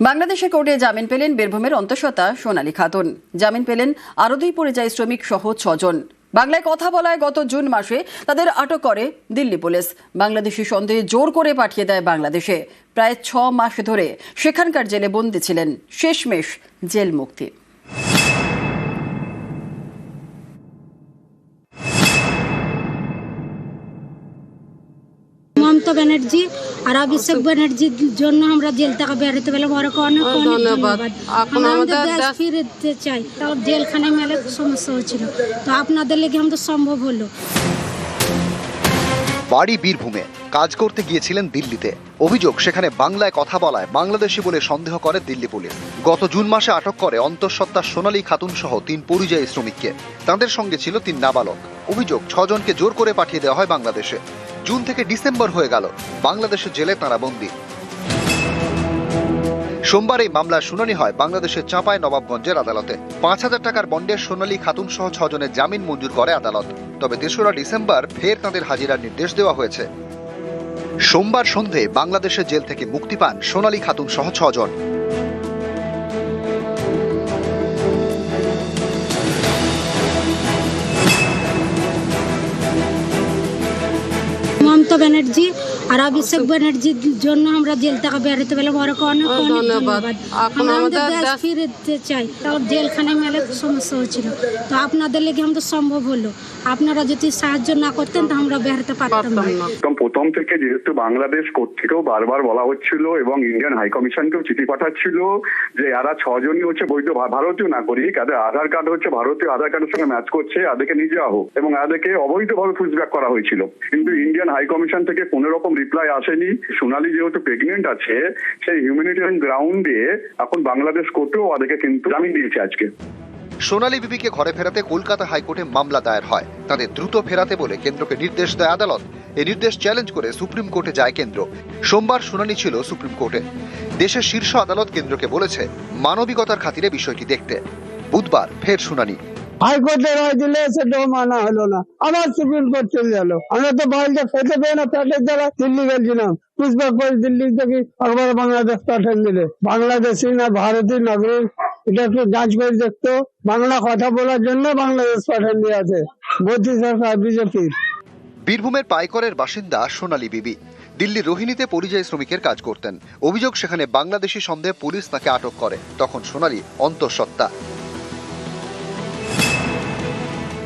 বাংলাদেশের কোর্টে জামিন পেলেন বীরভূমের অন্তঃসত্ত্বা সোনালী খাতুন। জামিন পেলেন আরও দুই পরিযায়ী শ্রমিক সহ ছজন। বাংলায় কথা বলায় গত জুন মাসে তাদের আটক করে দিল্লি পুলিশ। বাংলাদেশি সন্দেহে জোর করে পাঠিয়ে দেয় বাংলাদেশে। প্রায় ছ মাস ধরে সেখানকার জেলে বন্দী ছিলেন শেষমেশ জেল মুক্তি ব্যানার্জি আর অভিষেক ব্যানার্জির জন্য আমরা জেল থেকে বেরোতে পেলাম। ওরকম অনেক অনেক ধন্যবাদ। আমরা আমাদের দেশ- ফিরতে চাই। তাও জেলখানায় মেলে সমস্যা হচ্ছিল। তো আপনাদের লেগে আমাদের সম্ভব হলো। বাড়ি বীরভূমে কাজ করতে গিয়েছিলেন দিল্লিতে। অভিযোগ সেখানে বাংলায় কথা বলায় বাংলাদেশি বলে সন্দেহ করে দিল্লি পুলিশ। গত জুন মাসে আটক করে অন্তঃসত্ত্বা সোনালী খাতুন সহ তিন পরিযায়ী শ্রমিককে। তাদের সঙ্গে ছিল তিন নাবালক। অভিযোগ ছজনকে জোর করে পাঠিয়ে দেওয়া হয় বাংলাদেশে। জুন থেকে ডিসেম্বর হয়ে গেল। বাংলাদেশের জেলে তাঁরা বন্দী। সোমবার এই মামলার শুনানি হয় বাংলাদেশের চাঁপায় নবাবগঞ্জের আদালতে। পাঁচ হাজার টাকার বন্ডের সোনালী খাতুন সহ ছজনের জামিন মঞ্জুর করে আদালত। তবে তেসরা ডিসেম্বর ফের তাঁদের হাজিরার নির্দেশ দেওয়া হয়েছে। সোমবার সন্ধে বাংলাদেশের জেল থেকে মুক্তি পান সোনালী খাতুন সহ ছজন। মমতা ব্যানার্জি আর অভিষেক ব্যানার্জির জন্য আমরা জেল থেকে বেরোতে পেলাম। ওরকম অনেক অনেক ধন্যবাদ। ধন্যবাদ। আমরা আমাদের আমাদের দেশ দেশ- ফিরতে চাই। তাও জেলখানায় মেলে সমস্যা হচ্ছিল তো আপনাদের লেগে আমাদের সম্ভব হলো। আপনারা যদি সাহায্য না করতেন তো আমরা বেরোতে পারতাম না। প্রথম থেকে যেহেতু বাংলাদেশ কোর্ট থেকেও বারবার বলা হচ্ছিল এবং ইন্ডিয়ান হাই কমিশনকেও চিঠি পাঠাচ্ছিল যে এরা ছজনই হচ্ছে বৈধ ভারতীয় নাগরিক এদের আধার কার্ড হচ্ছে ভারতীয় আধার কার্ডের সঙ্গে ম্যাচ করছে এদেরকে নিয়ে যাওয়া হোক এবং এদেরকে অবৈধভাবে পুষব্যাক করা হয়েছিল। কিন্তু ইন্ডিয়ান হাই কমিশন থেকে কোনো রকম রিপ্লাই আসেনি। সোনালী যেহেতু প্রেগনেন্ট আছে, সেই হিউম্যানিটেরিয়ান গ্রাউন্ডে এখন বাংলাদেশ কোর্টেও ওদেরকে কিন্তু জামিন দিয়েছে আজকে। সোনালী বিবিকে ঘরে ফেরাতে কলকাতা হাইকোর্টে মামলা দায়ের হয়। তাদের দ্রুত ফেরাতে বলে কেন্দ্রকে নির্দেশ দেয় আদালত। এই নির্দেশ চ্যালেঞ্জ করে সুপ্রিম কোর্টে যায় কেন্দ্র। সোমবার শুনানি ছিল সুপ্রিম কোর্টে। দেশের শীর্ষ আদালত কেন্দ্রকে বলেছে, মানবিকতার খাতিরে বিষয়টি দেখতে। বুধবার ফের শুনানি। হাইকোর্টে রায় দিলে সেটাও মানা হলো না। আবার সুপ্রিম কোর্ট চলে গেল। আমরা তো বাইরে খেতে পেয়ে না, পেটের দ্বারা দিল্লি গেছিলাম। পুষ্পক করে দিল্লি থেকে একবার বাংলাদেশ পাঠান দিলে। বাংলাদেশি না ভারতীয় নাগরিক এটা একটু যাঁচ করে দেখতো। বাংলা কথা বলার জন্য বাংলাদেশ পাঠান দিয়ে আছে মোদী সরকার বিজেপির বীরভূমের পাইকরের বাসিন্দা সোনালী বিবি। দিল্লি রোহিণীতে পরিযায়ী শ্রমিকের কাজ করতেন। অভিযোগ, সেখানে বাংলাদেশি সন্দেহে পুলিশ তাকে আটক করে। তখন সোনালী অন্তঃসত্ত্বা।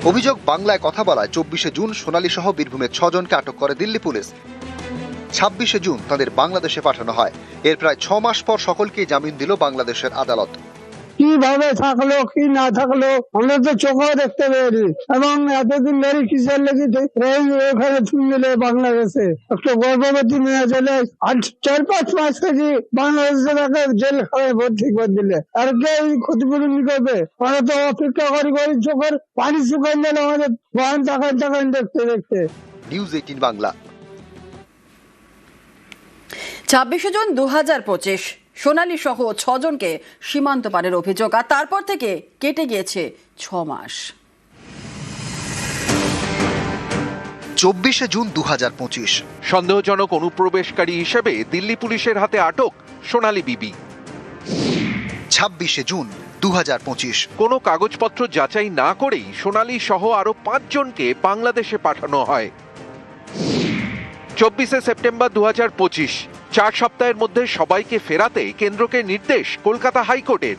অভিযোগ, বাংলায় কথা বলায় চব্বিশে জুন সোনালী সহ বীরভূমের ছজনকে আটক করে দিল্লি পুলিশ। ছাব্বিশে জুন তাদের বাংলাদেশে পাঠানো হয়। এর প্রায় ছ মাস পর সকলকেই জামিন দিল বাংলাদেশের আদালত। কীভাবে থাকল কি না থাকল আমরা তো চোখেও দেখতে পেয়েছি এবং এতদিন ধরে কিসের লেগে এই ওখানে তুলে বাংলাদেশে? একটা গর্ভবতী মেয়ে চলে আর চার পাঁচ মাস থেকে বাংলাদেশে তাকে জেল খানে ভর্তি করে দিলে। আর কে এই ক্ষতিপূরণ করবে আমরা তো অপেক্ষা করি করি চোখের পানি শুকাই গেল আমাদের বান তাকান তাকান দেখতে দেখতে। News eighteen Bangla. ছাব্বিশে জুন দু হাজার পঁচিশ। সোনালী সহ ছজনকে সীমান্ত পারের অভিযোগ আর তারপর থেকে কেটে গিয়েছে ছ মাস। চব্বিশে জুন দু হাজার পঁচিশ। সন্দেহজনক অনুপ্রবেশকারী হিসেবে দিল্লি পুলিশের হাতে আটক সোনালী বিবি। ছাব্বিশে জুন দু হাজার পঁচিশ। কোনো কাগজপত্র যাচাই না করেই সোনালী সহ আরও পাঁচজনকে বাংলাদেশে পাঠানো হয়। চব্বিশে সেপ্টেম্বর দু পঁচিশ। চার সপ্তাহের মধ্যে সবাইকে ফেরাতে কেন্দ্রকে নির্দেশ কলকাতা হাইকোর্টের।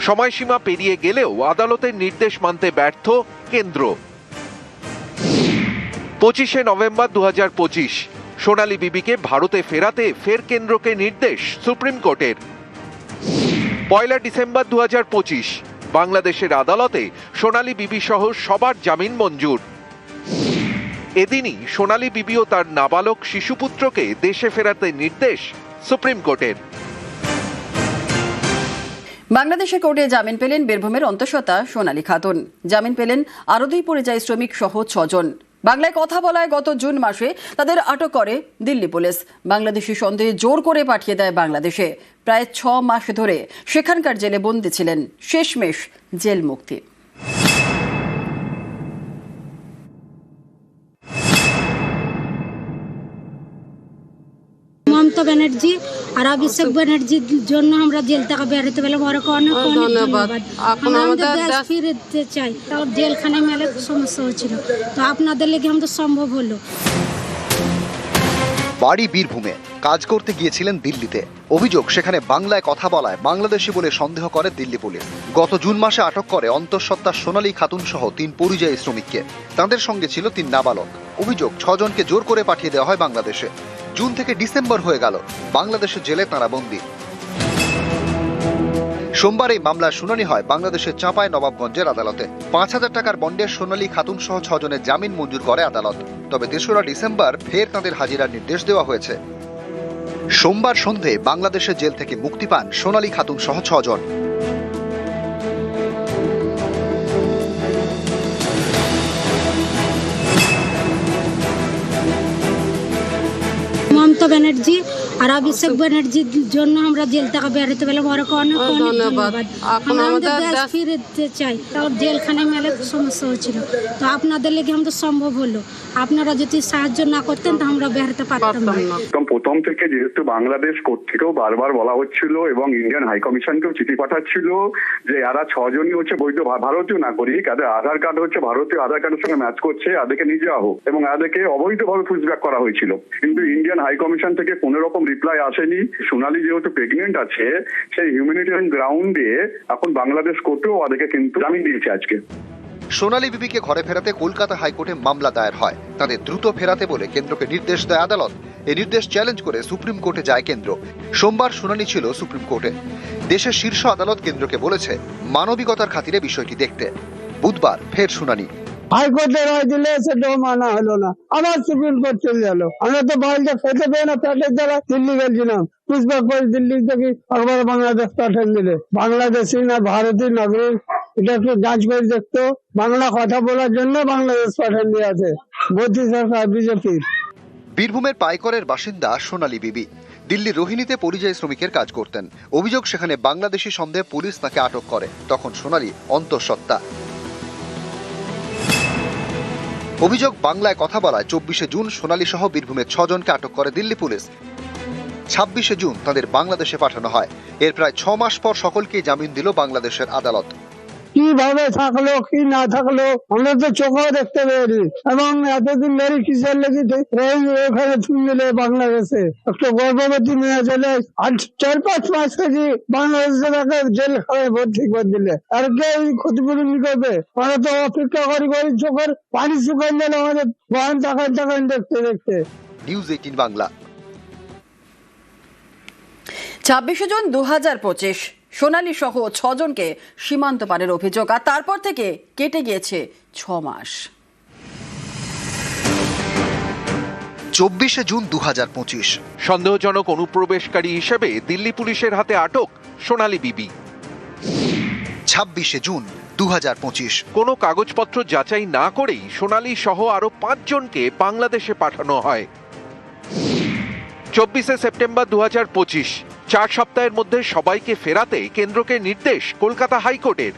সময়সীমা পেরিয়ে গেলেও আদালতের নির্দেশ মানতে ব্যর্থ কেন্দ্র। পঁচিশে নভেম্বর দু হাজার পঁচিশ, সোনালী বিবিকে ভারতে ফেরাতে ফের কেন্দ্রকে নির্দেশ সুপ্রিম কোর্টের। পয়লা ডিসেম্বর দু বাংলাদেশের আদালতে সোনালী বিবি সহ সবার জামিন মঞ্জুর। এদিনই সোনালী বিবি ও তার নাবালক শিশুপুত্রকে দেশে ফেরাতে নির্দেশ সুপ্রিম কোর্টের। বাংলাদেশের কোর্টে জামিন পেলেন বীরভূমের অন্তঃসত্ত্বা সোনালী খাতুন। জামিন পেলেন আরও দুই পরিযায়ী শ্রমিক সহ ছজন। বাংলায় কথা বলায় গত জুন মাসে তাদের আটক করে দিল্লি পুলিশ। বাংলাদেশি সন্দেহে জোর করে পাঠিয়ে দেয় বাংলাদেশে। প্রায় ছ মাস ধরে সেখানকার জেলে বন্দী ছিলেন শেষমেশ জেল মুক্তি মমতা ব্যানার্জি আর অভিষেক ব্যানার্জির জন্য আমরা জেল থেকে বেরোতে পেলাম। ওরকে অনেক অনেক ধন্যবাদ। আমরা আমাদের আমাদের দেশ দেশ- ফিরতে চাই। তাও জেলখানায় মেলে সমস্যা হচ্ছিল। তো আপনাদের লেগে আমাদের সম্ভব হলো। বাড়ি বীরভূমে কাজ করতে গিয়েছিলেন দিল্লিতে। অভিযোগ সেখানে বাংলায় কথা বলায় বাংলাদেশি বলে সন্দেহ করে দিল্লি পুলিশ। গত জুন মাসে আটক করে অন্তঃসত্ত্বা সোনালী খাতুন সহ তিন পরিযায়ী শ্রমিককে। তাদের সঙ্গে ছিল তিন নাবালক। অভিযোগ ছজনকে জোর করে পাঠিয়ে দেওয়া হয় বাংলাদেশে। জুন থেকে ডিসেম্বর হয়ে গেল। বাংলাদেশের জেলে তাঁরা বন্দী। সোমবার এই মামলার শুনানি হয় বাংলাদেশের চাঁপাই নবাবগঞ্জের আদালতে। পাঁচ হাজার টাকার বন্ডের সোনালী খাতুন সহ ছজনের জামিন মঞ্জুর করে আদালত। তবে তেসরা ডিসেম্বর ফের তাঁদের হাজিরার নির্দেশ দেওয়া হয়েছে। সোমবার সন্ধে বাংলাদেশের জেল থেকে মুক্তি পান সোনালী খাতুন সহ ছজন। মমতা ব্যানার্জি আর অভিষেক ব্যানার্জির জন্য আমরা জেল থেকে বেরোতে পেলাম। অনেক অনেক ধন্যবাদ। ধন্যবাদ। আমরা আমাদের আমাদের দেশ দেশ- ফিরতে চাই। তাও জেলখানায় মেলে সমস্যা হচ্ছিল। তো আপনাদের লেগে আমাদের সম্ভব হলো। আপনারা যদি সাহায্য না করতেন তো আমরা বেরোতে পারতাম পারতাম না। প্রথম থেকে যেহেতু বাংলাদেশ কোর্ট থেকেও বারবার বলা হচ্ছিল এবং ইন্ডিয়ান হাই কমিশনকেও চিঠি পাঠাচ্ছিল যে এরা ছজনই হচ্ছে বৈধ ভারতীয় নাগরিক। এদের আধার কার্ড হচ্ছে ভারতীয় আধার কার্ডের সঙ্গে ম্যাচ করছে। এদেরকে নিয়ে যাওয়া হোক এবং এদেরকে অবৈধভাবে পুষব্যাক করা হয়েছিল। কিন্তু ইন্ডিয়ান হাই কমিশন থেকে কোনো রকম রিপ্লাই আসেনি। সোনালি যেহেতু প্রেগনেন্ট আছে, সেই হিউম্যানিটেরিয়ান গ্রাউন্ডে এখন বাংলাদেশ কোর্টেও ওদেরকে কিন্তু জামিন দিয়েছে আজকে। সোনালী বিবিকে ঘরে ফেরাতে কলকাতা হাইকোর্টে মামলা দায়ের হয়। তাদের দ্রুত ফেরাতে বলে কেন্দ্রকে নির্দেশ দেয় আদালত। এই নির্দেশ চ্যালেঞ্জ করে সুপ্রিম কোর্টে যায় কেন্দ্র। সোমবার শুনানি ছিল সুপ্রিম কোর্টে। দেশের শীর্ষ আদালত কেন্দ্রকে বলেছে, মানবিকতার খাতিরে বিষয়টি দেখতে। বুধবার ফের শুনানি হাইকোর্টে রায় দিলে সেটাও মানা হলো না। আবার সুপ্রিম কোর্ট চলে গেল। আমরা তো বাড়িতে খেতে পেয়ে না, পেটের দ্বারা দিল্লি গেছিলাম। পুষ্পাক করে দিল্লি থেকে একবার বাংলাদেশ পাঠান দিলে। বাংলাদেশি না ভারতীয় নাগরিক, এটা একটু যাঞ্চ করে দেখতো। বাংলা কথা বলার জন্য বাংলাদেশ পাঠান দিয়ে আছে। মোদী সরকার বিজেপির বীরভূমের পাইকরের বাসিন্দা সোনালী বিবি দিল্লির রোহিণীতে পরিযায়ী শ্রমিকের কাজ করতেন। অভিযোগ সেখানে বাংলাদেশি সন্দেহে পুলিশ তাকে আটক করে। তখন সোনালী অন্তঃসত্ত্বা। অভিযোগ, বাংলায় কথা বলায় চব্বিশে জুন সোনালী সহ বীরভূমের ছজনকে আটক করে দিল্লি পুলিশ। ছাব্বিশে জুন তাদের বাংলাদেশে পাঠানো হয়। এর প্রায় ছ মাস পর সকলকেই জামিন দিল বাংলাদেশের আদালত। কীভাবে থাকল কি না থাকল আমরা তো চোখেও দেখতে পেয়েছি এবং এতদিন ধরে কিসের লেগে ওখানে মিলে বাংলাদেশে? একটা গর্ভবতী মেয়ে চলে আজ চার পাঁচ মাস থেকে বাংলাদেশে তাকে জেল খানায় ভর্তি করে দিলে। আর কে এই ক্ষতিপূরণ করবে আমরা তো অপেক্ষা করি করি চোখের পানি শুকান দিলে আমাদের বাহন তাকান তাকান দেখতে দেখতে। নিউজ এইটিন বাংলা ছাব্বিশে জুন দু হাজার পঁচিশ। সোনালী সহ ছজনকে সীমান্ত পারের অভিযোগ আর তারপর থেকে কেটে গিয়েছে ছ মাস চব্বিশে জুন দু হাজার পঁচিশ। সন্দেহজনক অনুপ্রবেশকারী হিসেবে দিল্লি পুলিশের হাতে আটক সোনালী বিবি। ছাব্বিশে জুন দু হাজার পঁচিশ। কোনো কাগজপত্র যাচাই না করেই সোনালী সহ আরও পাঁচজনকে বাংলাদেশে পাঠানো হয়। চব্বিশে সেপ্টেম্বর দু পঁচিশ। চার সপ্তাহের মধ্যে সবাইকে ফেরাতে কেন্দ্রকে নির্দেশ কলকাতা হাইকোর্টের।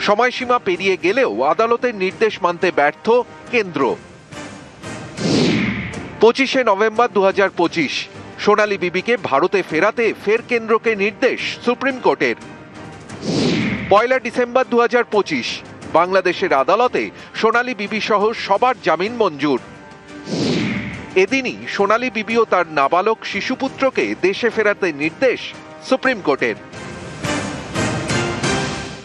সময়সীমা পেরিয়ে গেলেও আদালতের নির্দেশ মানতে ব্যর্থ কেন্দ্র। পঁচিশে নভেম্বর দু হাজার পঁচিশ, সোনালী বিবিকে ভারতে ফেরাতে ফের কেন্দ্রকে নির্দেশ সুপ্রিম কোর্টের। পয়লা ডিসেম্বর দু বাংলাদেশের আদালতে সোনালী বিবি সহ সবার জামিন মঞ্জুর। এদিনই সোনালী বিবিও তার নাবালক শিশুপুত্রকে দেশে ফেরাতে নির্দেশ সুপ্রিম কোর্টের।